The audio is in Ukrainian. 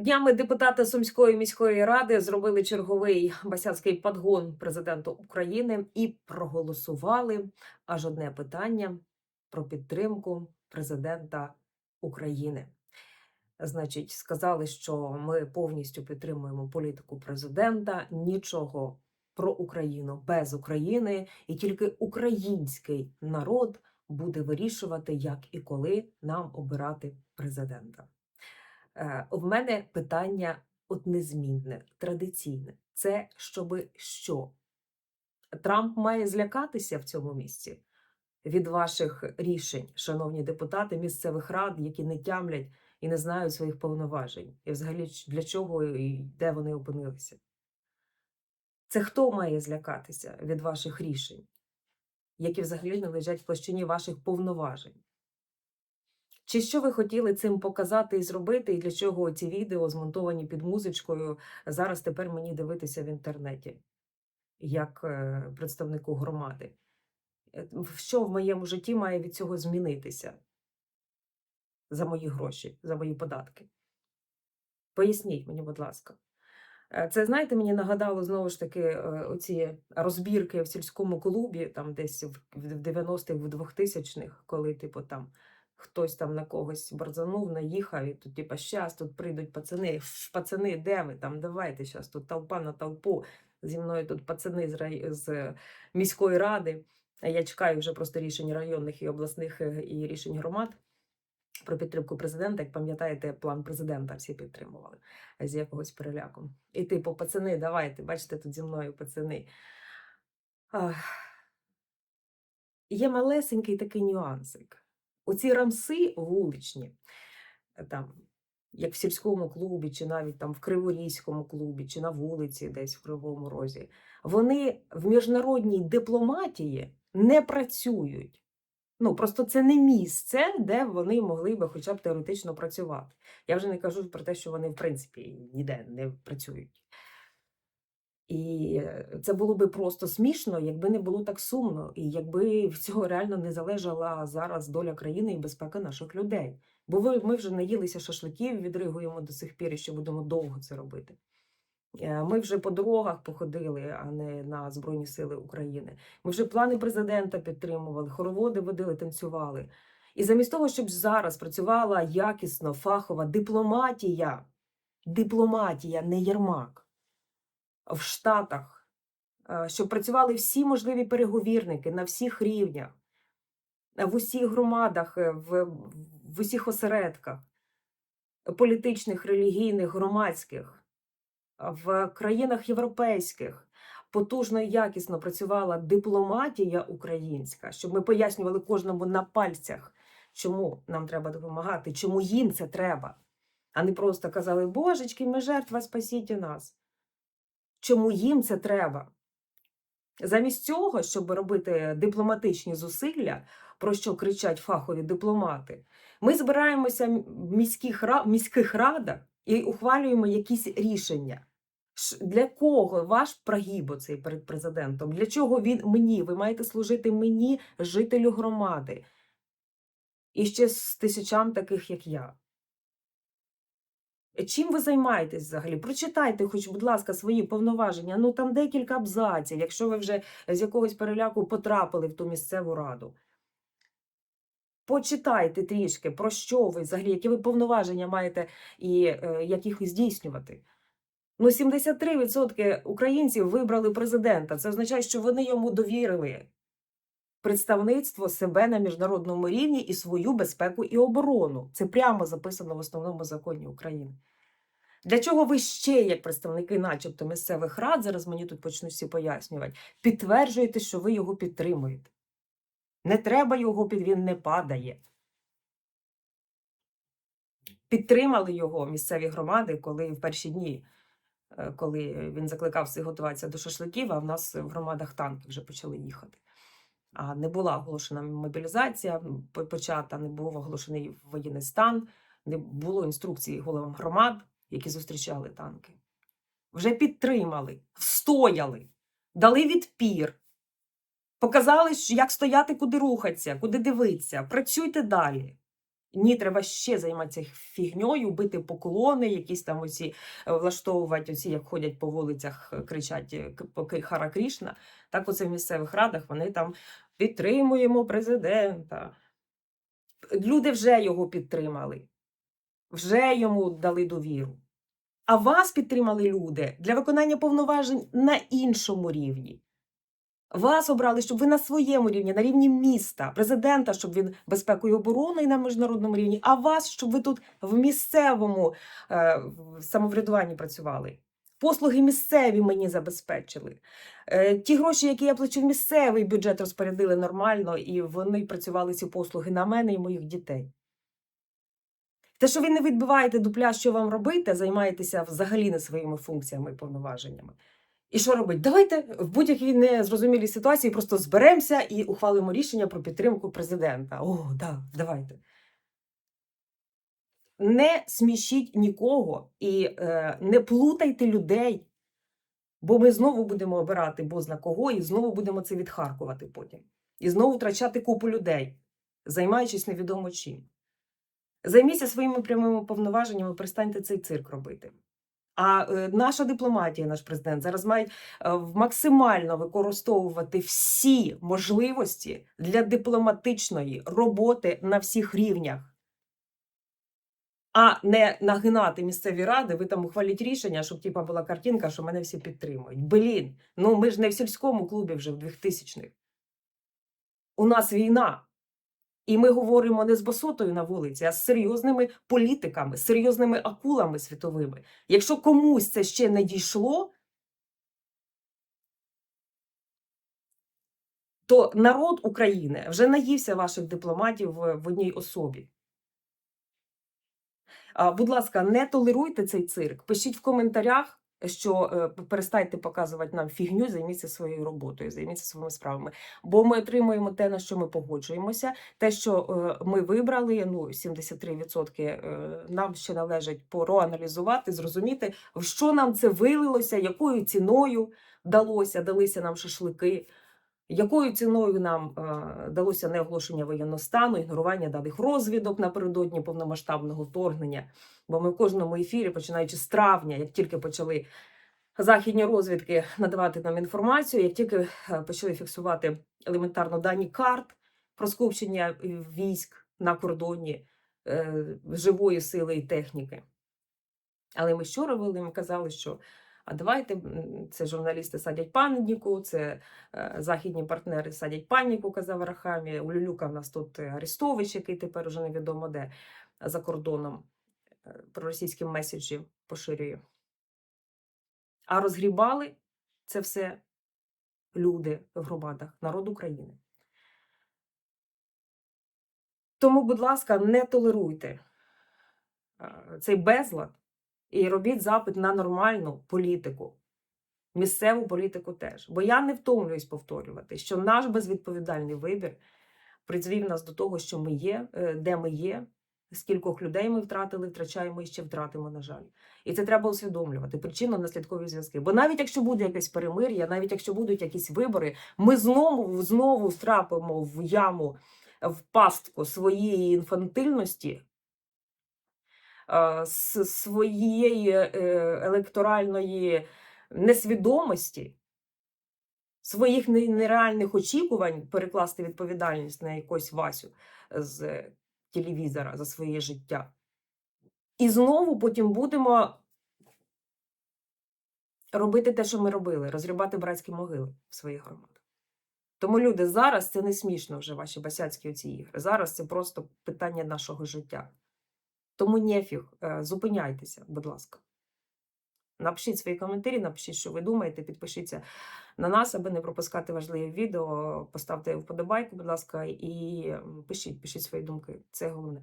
Днями депутати Сумської міської ради зробили черговий басяцький подгон президенту України і проголосували аж одне питання про підтримку президента України. Значить, сказали, що ми повністю підтримуємо політику президента, нічого про Україну без України, і тільки український народ буде вирішувати, як і коли нам обирати президента. Е, В мене питання от незмінне, традиційне. Це щоби що? Трамп має злякатися в цьому місці від ваших рішень, шановні депутати місцевих рад, які не тямлять і не знають своїх повноважень. І взагалі для чого і де вони опинилися. Це хто має злякатися від ваших рішень, які взагалі не лежать в площині ваших повноважень? Чи що ви хотіли цим показати і зробити, і для чого ці відео, змонтовані під музичкою, зараз тепер мені дивитися в інтернеті, як е, представнику громади? Е, Що в моєму житті має від цього змінитися за мої гроші, за мої податки? Поясніть мені, будь ласка. Е, Це, знаєте, мені нагадало знову ж таки оці розбірки в сільському клубі, там десь в 90-х, в 2000-х, коли, типу, там хтось там на когось борзанув, наїхав, і тут, типу, щас тут прийдуть пацани. Пацани, де ви там? Давайте щас тут толпа на толпу. Зі мною тут пацани з, рай... з міської ради. Я чекаю вже просто рішень районних і обласних е, і рішень громад про підтримку президента. Як пам'ятаєте, план президента всі підтримували з якогось переляку. І типу, пацани, давайте, бачите, тут зі мною пацани. Ах. Є малесенький такий нюансик. Оці рамси вуличні, е, там, як в сільському клубі, чи навіть там в Криворізькому клубі, чи на вулиці, десь в Кривому Розі, вони в міжнародній дипломатії не працюють. Ну, просто це не місце, де вони могли би хоча б теоретично працювати. Я вже не кажу про те, що вони, в принципі, ніде не працюють. І е, це було би просто смішно, якби не було так сумно, і якби в цього реально не залежала зараз доля країни і безпека наших людей. Бо ви, ми вже наїлися шашликів, відригуємо до сих пір і ще будемо довго це робити. Е, Ми вже по дорогах походили, а не на Збройні Сили України. Ми вже плани президента підтримували, хороводи водили, танцювали. І замість того, щоб зараз працювала якісно, фахова дипломатія, дипломатія, не Єрмак, в Штатах, е, щоб працювали всі можливі переговірники на всіх рівнях, е, в усіх громадах, е, в, в усіх осередках політичних, релігійних, громадських, в країнах європейських потужно і якісно працювала дипломатія українська, щоб ми пояснювали кожному на пальцях, чому нам треба допомагати, чому їм це треба, а не просто казали, божечки, ми жертва, спасіть нас. Чому їм це треба? Замість цього, щоб робити дипломатичні зусилля, про що кричать фахові дипломати, ми збираємося в міських, міських радах і ухвалюємо якісь рішення. Для кого ваш прогиб оцей перед президентом? Для чого він мені? Ви маєте служити мені, жителю громади. І ще з тисячам таких, як я. Чим ви займаєтесь взагалі? Прочитайте, хоч, будь ласка, свої повноваження. Ну там декілька абзаців, якщо ви вже з якогось переляку потрапили в ту місцеву раду. Почитайте трішки, про що ви взагалі, які ви повноваження маєте і е, як їх здійснювати. Ну, 73% українців вибрали президента. Це означає, що вони йому довірили представництво себе на міжнародному рівні і свою безпеку і оборону. Це прямо записано в основному законі України. Для чого ви ще, як представники, начебто місцевих рад, зараз мені тут почнуть всі пояснювати, підтверджуєте, що ви його підтримуєте? Не треба його він не падає. Підтримали його місцеві громади, коли в перші дні, е, коли він закликав всіх готуватися до шашликів, а в нас в громадах танки вже почали їхати. А не була оголошена мобілізація, почата, не був оголошений воєнний стан, не було інструкцій головам громад, які зустрічали танки. Вже підтримали, встояли, дали відпір, показали, як стояти, куди рухатися, куди дивитися. Працюйте далі. Ні, треба ще займатися фігньою, бити поклони, якісь там оці е, влаштовувати, оці, як ходять по вулицях, е, кричать е, Хара Крішна. Так оце в місцевих радах вони там підтримуємо президента. Люди вже його підтримали, вже йому дали довіру. А вас підтримали люди для виконання повноважень на іншому рівні. Вас обрали, щоб ви на своєму рівні, на рівні міста, президента, щоб він безпекою і обороною на міжнародному рівні, а вас, щоб ви тут в місцевому е, самоврядуванні працювали. Послуги місцеві мені забезпечили. Е, ті гроші, які я плачу в місцевий бюджет, розпорядили нормально, і вони працювали ці послуги на мене і моїх дітей. Те, що ви не відбиваєте дупля, що вам робити, займаєтеся взагалі не своїми функціями і повноваженнями. І що робить? Давайте в будь-якій незрозумілій ситуації просто зберемося і ухвалимо рішення про підтримку президента. О, да, давайте. Не смішіть нікого і е, не плутайте людей, бо ми знову будемо обирати бозна кого, і знову будемо це відхаркувати потім. І знову втрачати купу людей, займаючись невідомо чим. Займіться своїми прямими повноваженнями, перестаньте цей цирк робити. А е, наша дипломатія, наш президент, зараз має е, максимально використовувати всі можливості для дипломатичної роботи на всіх рівнях. А не нагинати місцеві ради, ви там ухваліть рішення, щоб типа була картинка, що мене всі підтримують. Блін, ну ми ж не в сільському клубі вже в 2000-х. У нас війна. І ми говоримо не з босотою на вулиці, а з серйозними політиками, з серйозними акулами світовими. Якщо комусь це ще не дійшло, то народ України вже наївся ваших дипломатів в, одній особі. Будь ласка, не толеруйте цей цирк. Пишіть в коментарях, що е, перестайте показувати нам фігню, займіться своєю роботою, займіться своїми справами. Бо ми отримуємо те, на що ми погоджуємося. Те, що е, ми вибрали, ну 73%, е, нам ще належить проаналізувати, зрозуміти, в що нам це вилилося, якою ціною далося, далися нам шашлики. Якою ціною нам е, далося неоголошення воєнного стану, ігнорування даних розвідок напередодні повномасштабного вторгнення? Бо ми в кожному ефірі, починаючи з травня, як тільки почали західні розвідки надавати нам інформацію, як тільки е, почали фіксувати елементарно дані карт про скупчення військ на кордоні е, живої сили і техніки. Але ми що робили? Ми казали, що а давайте це журналісти садять паніку, це е, західні партнери садять паніку, казав Рахамі. У Люлюка в нас тут е, Арестович, який тепер уже невідомо де за кордоном е, проросійські меседжі поширює. А розгрібали це все люди в громадах, народ України. Тому, будь ласка, не толеруйте е, цей безлад і робіть запит на нормальну політику, місцеву політику теж. Бо я не втомлююсь повторювати, що наш безвідповідальний вибір призвів нас до того, що ми є, е, де ми є, скількох людей ми втратили, втрачаємо і ще втратимо, на жаль. І це треба усвідомлювати, причинно-наслідкові зв'язки. Бо навіть якщо буде якесь перемир'я, навіть якщо будуть якісь вибори, ми знову знову втрапимо в яму, в пастку своєї інфантильності, с- своєї електоральної несвідомості, своїх нереальних очікувань перекласти відповідальність на якусь Васю з телевізора за своє життя. І знову потім будемо робити те, що ми робили, розрібати братські могили в своїх громадах. Тому, люди, зараз це не смішно вже ваші басяцькі оці ігри. Зараз це просто питання нашого життя. Тому нефіг, е, зупиняйтеся, будь ласка. Напишіть свої коментарі, напишіть, що ви думаєте, підпишіться на нас, аби не пропускати важливі відео. Поставте вподобайку, будь ласка, і пишіть, пишіть свої думки. Це головне.